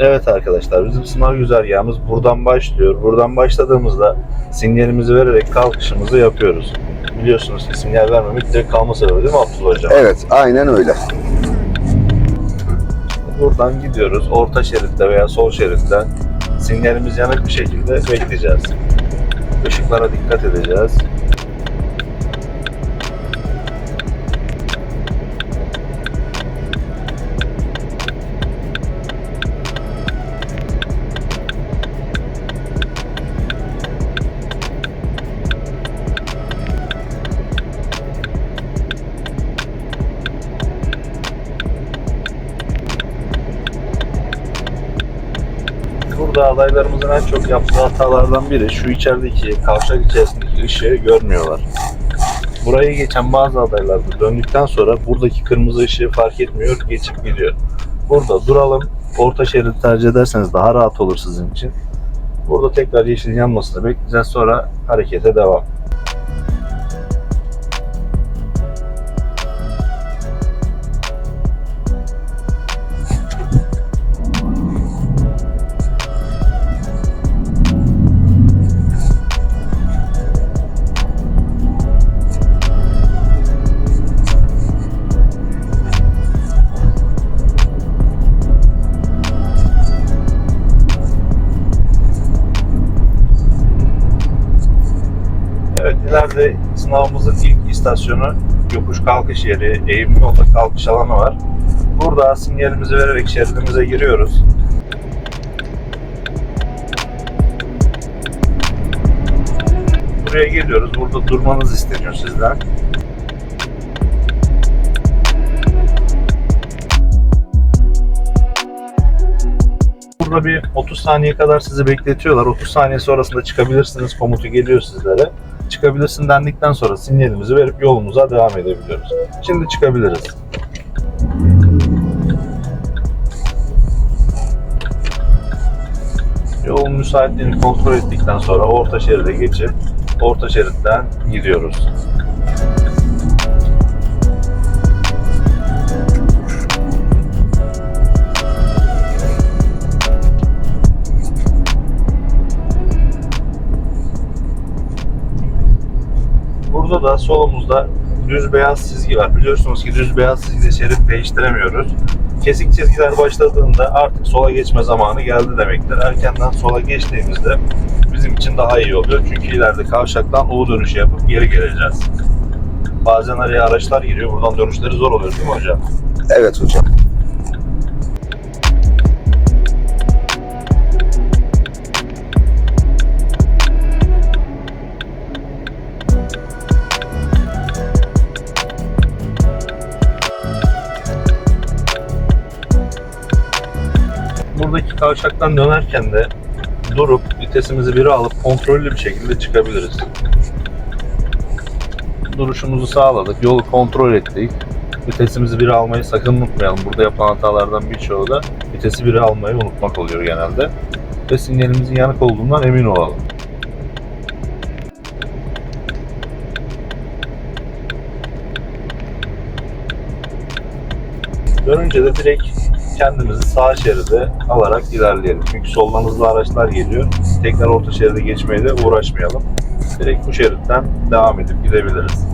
Evet arkadaşlar bizim sınav güzergahımız buradan başlıyor. Buradan başladığımızda sinyalimizi vererek kalkışımızı yapıyoruz. Biliyorsunuz ki sinyal vermemek direkt kalma sebebi değil mi Abdullah Hocam? Evet, aynen öyle. Buradan gidiyoruz. Orta şeritte veya sol şeritten sinyalimiz yanık bir şekilde bekleyeceğiz. Işıklara dikkat edeceğiz. Burada adaylarımızın en çok yaptığı hatalardan biri şu içerideki kavşak içerisindeki ışığı görmüyorlar. Burayı geçen bazı adaylar da döndükten sonra buradaki kırmızı ışığı fark etmiyor, geçip gidiyor. Burada duralım. Orta şeridi tercih ederseniz daha rahat olur sizin için. Burada tekrar yeşilin yanmasını bekleyeceğiz. Sonra harekete devam. Sınavımızın ilk istasyonu yokuş kalkış yeri, eğimli yolda kalkış alanı var. Burada sinyalimizi vererek şeridimize giriyoruz. Buraya geliyoruz. Burada durmanız isteniyor sizden. Burada bir 30 saniye kadar sizi bekletiyorlar. 30 saniye sonrasında çıkabilirsiniz komutu geliyor sizlere. Çıkabilirsin dendikten sonra sinyalimizi verip yolumuza devam edebiliyoruz. Şimdi çıkabiliriz. Yolun müsaitliğini kontrol ettikten sonra orta şeride geçip orta şeritten gidiyoruz. Burada da solumuzda düz beyaz çizgi var. Biliyorsunuz ki düz beyaz çizgide şerit değiştiremiyoruz. Kesik çizgiler başladığında artık sola geçme zamanı geldi demektir. Erkenden sola geçtiğimizde bizim için daha iyi oluyor. Çünkü ileride kavşaktan U dönüşü yapıp geri geleceğiz. Bazen araya araçlar giriyor. Buradan dönüşleri zor oluyor değil mi hocam? Evet hocam. Buradaki kavşaktan dönerken de durup vitesimizi biri alıp kontrollü bir şekilde çıkabiliriz. Duruşumuzu sağladık, yolu kontrol ettik. Vitesimizi biri almayı sakın unutmayalım. Burada yapılan hatalardan birçoğu da vitesi biri almayı unutmak oluyor genelde. Ve sinyalimizin yanık olduğundan emin olalım. Dönünce de direkt kendimizi sağ şeride alarak ilerleyelim. Çünkü soldan hızlı araçlar geliyor. Tekrar orta şeride geçmeye de uğraşmayalım. Direkt bu şeritten devam edip gidebiliriz.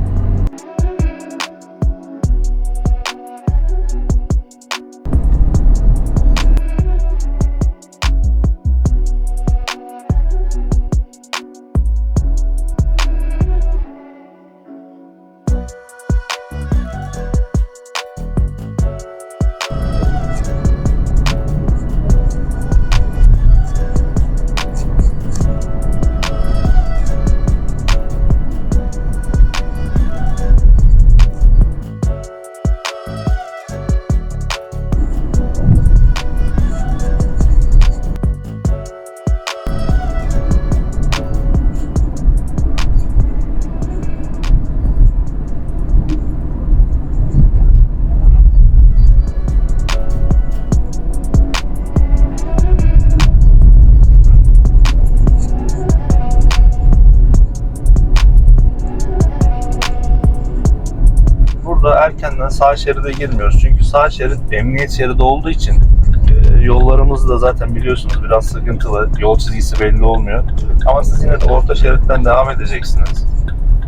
Sağ şeride girmiyoruz. Çünkü sağ şerit emniyet şeridi olduğu için Ee, yollarımız da zaten biliyorsunuz biraz sıkıntılı. Yol çizgisi belli olmuyor. Ama siz yine de orta şeritten devam edeceksiniz.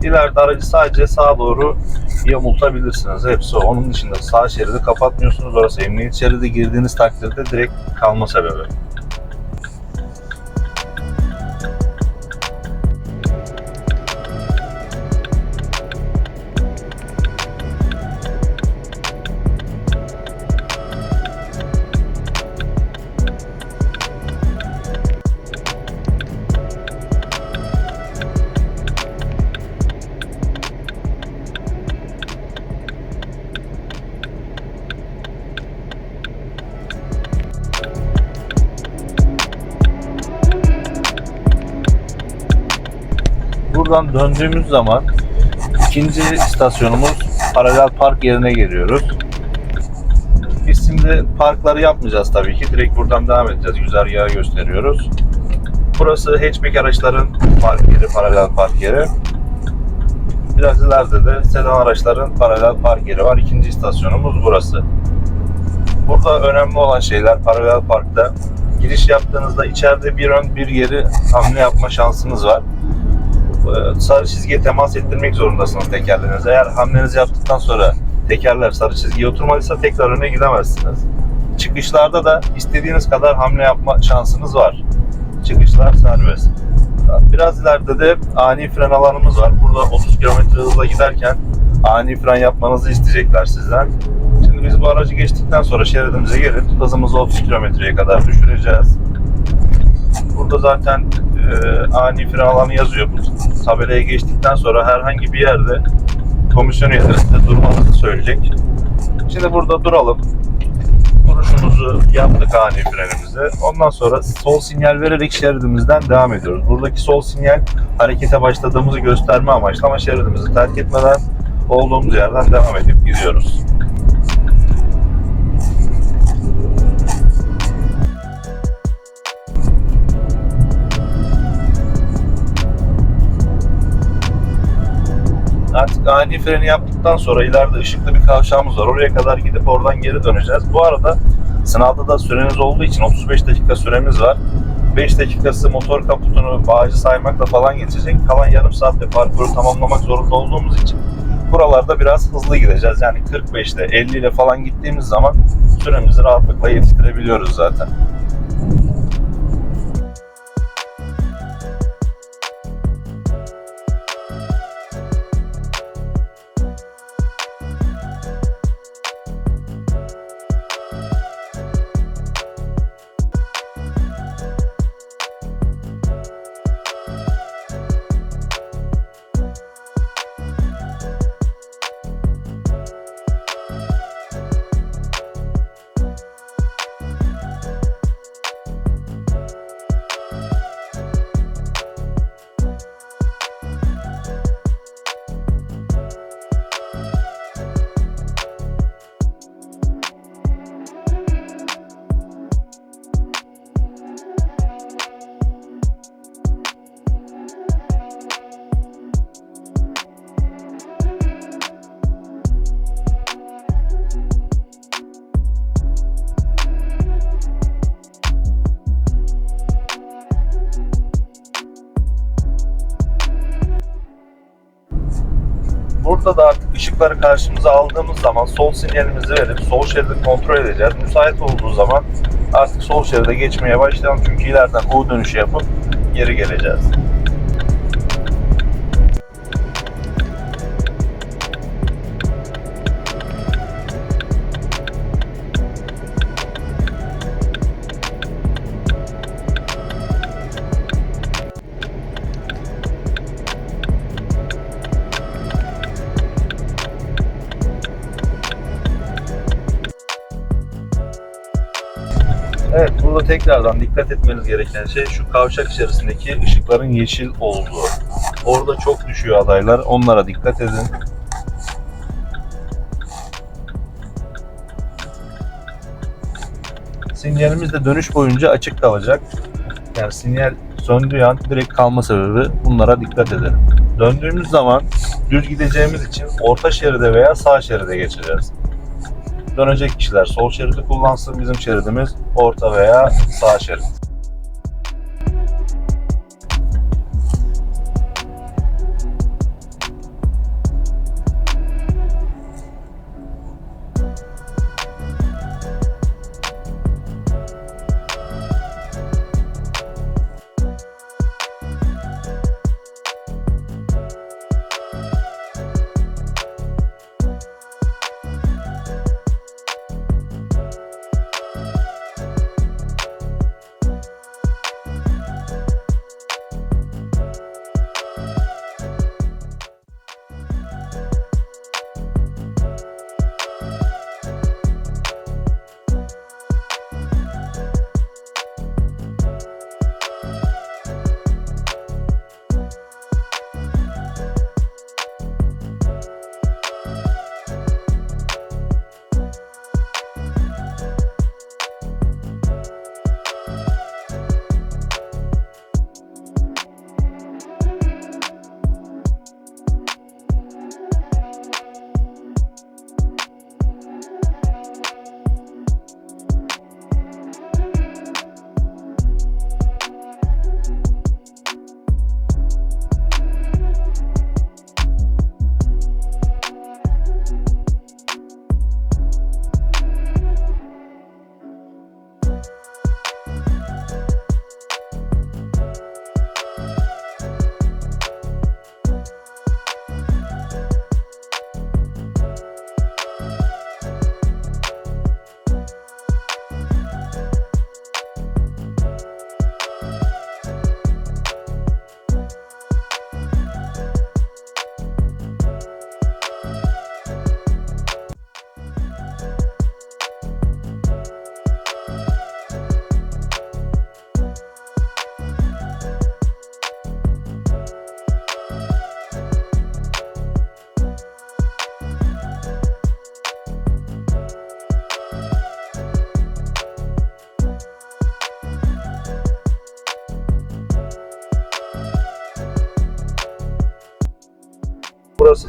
İleride aracı sadece sağa doğru yamultabilirsiniz. Hepsi. Onun dışında sağ şeridi kapatmıyorsunuz. Orası emniyet şeridi girdiğiniz takdirde direkt kalma sebebi. Buradan döndüğümüz zaman ikinci istasyonumuz paralel park yerine geliyoruz. Biz şimdi parkları yapmayacağız tabii ki. Direkt buradan devam edeceğiz. Güzergahı gösteriyoruz. Burası hatchback araçların park yeri, paralel park yeri. Biraz ileride de sedan araçların paralel park yeri var. İkinci istasyonumuz burası. Burada önemli olan şeyler paralel parkta giriş yaptığınızda içeride bir ön bir geri hamle yapma şansınız var. Ee, sarı çizgiye temas ettirmek zorundasınız tekerlerinizi. Eğer hamlenizi yaptıktan sonra tekerler sarı çizgiye oturmadıysa tekrar öne gidemezsiniz. Çıkışlarda da istediğiniz kadar hamle yapma şansınız var. Çıkışlar serbest. Biraz ileride de ani fren alanımız var. Burada 30 km hızla giderken ani fren yapmanızı isteyecekler sizden. Şimdi biz bu aracı geçtikten sonra şeridimize gelip hızımızı 30 kilometreye kadar düşüreceğiz. Burada zaten e, ani fren alanı yazıyor. Bu tabelaya geçtikten sonra herhangi bir yerde komisyon size durmanızı söyleyecek. Şimdi burada duralım. Duruşumuzu yaptık ani frenimizi. Ondan sonra sol sinyal vererek şeridimizden devam ediyoruz. Buradaki sol sinyal harekete başladığımızı gösterme amaçlı ama şeridimizi terk etmeden olduğumuz yerden devam edip gidiyoruz. Artık ani freni yaptıktan sonra ileride ışıklı bir kavşağımız var. Oraya kadar gidip oradan geri döneceğiz. Bu arada sınavda da süreniz olduğu için 35 dakika süremiz var. 5 dakikası motor kaputunu bağcı saymakla falan geçecek. Kalan yarım saatte parkuru tamamlamak zorunda olduğumuz için buralarda biraz hızlı gideceğiz. Yani 45'te 50 ile falan gittiğimiz zaman süremizi rahatlıkla yetiştirebiliyoruz zaten. Burada da artık ışıkları karşımıza aldığımız zaman sol sinyalimizi verip sol şeridi kontrol edeceğiz. Müsait olduğu zaman artık sol şeride geçmeye başlayalım çünkü ileriden U dönüşü yapıp geri geleceğiz. Tekrardan dikkat etmeniz gereken şey şu kavşak içerisindeki ışıkların yeşil olduğu. Orada çok düşüyor adaylar. Onlara dikkat edin. Sinyalimiz de dönüş boyunca açık kalacak. Yani sinyal söndüğü an direkt kalma sebebi bunlara dikkat edelim. Döndüğümüz zaman düz gideceğimiz için orta şeride veya sağ şeride geçeceğiz. Dönecek kişiler sol şeridi kullansın. Bizim şeridimiz orta veya sağ şerit.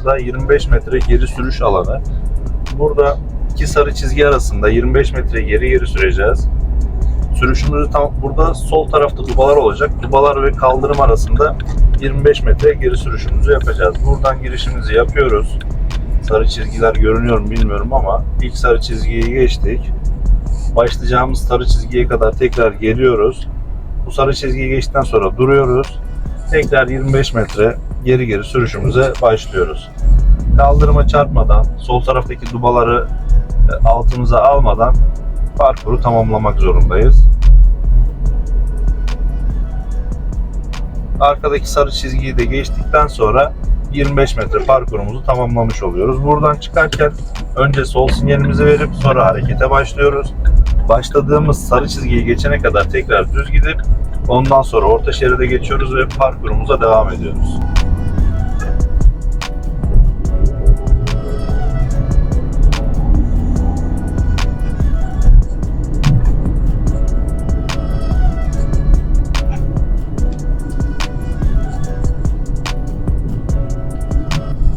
Burası da 25 metre geri sürüş alanı. Burada iki sarı çizgi arasında 25 metre geri geri süreceğiz. Sürüşümüzü tam burada sol tarafta dubalar olacak. Dubalar ve kaldırım arasında 25 metre geri sürüşümüzü yapacağız. Buradan girişimizi yapıyoruz. Sarı çizgiler görünüyor mu bilmiyorum ama ilk sarı çizgiyi geçtik. Başlayacağımız sarı çizgiye kadar tekrar geliyoruz. Bu sarı çizgiyi geçtikten sonra duruyoruz. Tekrar 25 metre geri geri sürüşümüze başlıyoruz. Kaldırıma çarpmadan, sol taraftaki dubaları e, altımıza almadan parkuru tamamlamak zorundayız. Arkadaki sarı çizgiyi de geçtikten sonra 25 metre parkurumuzu tamamlamış oluyoruz. Buradan çıkarken önce sol sinyalimizi verip sonra harekete başlıyoruz. Başladığımız sarı çizgiyi geçene kadar tekrar düz gidip ondan sonra orta şeride geçiyoruz ve parkurumuza devam ediyoruz.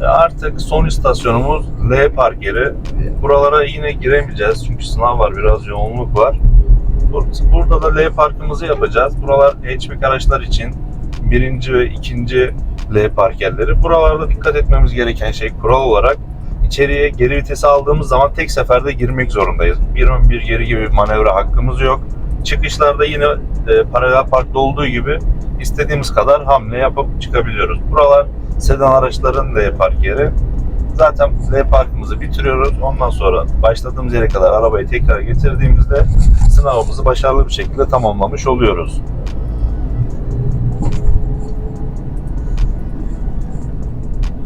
Artık son istasyonumuz L park yeri. Buralara yine giremeyeceğiz çünkü sınav var, biraz yoğunluk var. Bur- Burada da L parkımızı yapacağız. Buralar hatchback araçlar için birinci ve ikinci L park yerleri. Buralarda dikkat etmemiz gereken şey kural olarak içeriye geri vitesi aldığımız zaman tek seferde girmek zorundayız. Bir ön bir geri gibi manevra hakkımız yok. Çıkışlarda yine e, paralel parkta olduğu gibi istediğimiz kadar hamle yapıp çıkabiliyoruz. Buralar sedan araçların L park yeri. Zaten L parkımızı bitiriyoruz. Ondan sonra başladığımız yere kadar arabayı tekrar getirdiğimizde sınavımızı başarılı bir şekilde tamamlamış oluyoruz.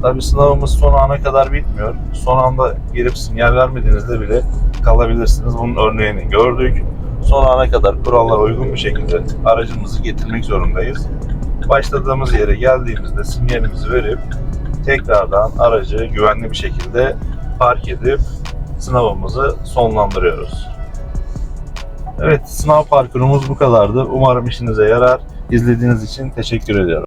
Tabii sınavımız son ana kadar bitmiyor. Son anda gelip sinyal vermediğinizde bile kalabilirsiniz. Bunun örneğini gördük. Son ana kadar kurallara uygun bir şekilde aracımızı getirmek zorundayız. Başladığımız yere geldiğimizde sinyalimizi verip tekrardan aracı güvenli bir şekilde park edip sınavımızı sonlandırıyoruz. Evet, sınav parkurumuz bu kadardı. Umarım işinize yarar. İzlediğiniz için teşekkür ediyorum.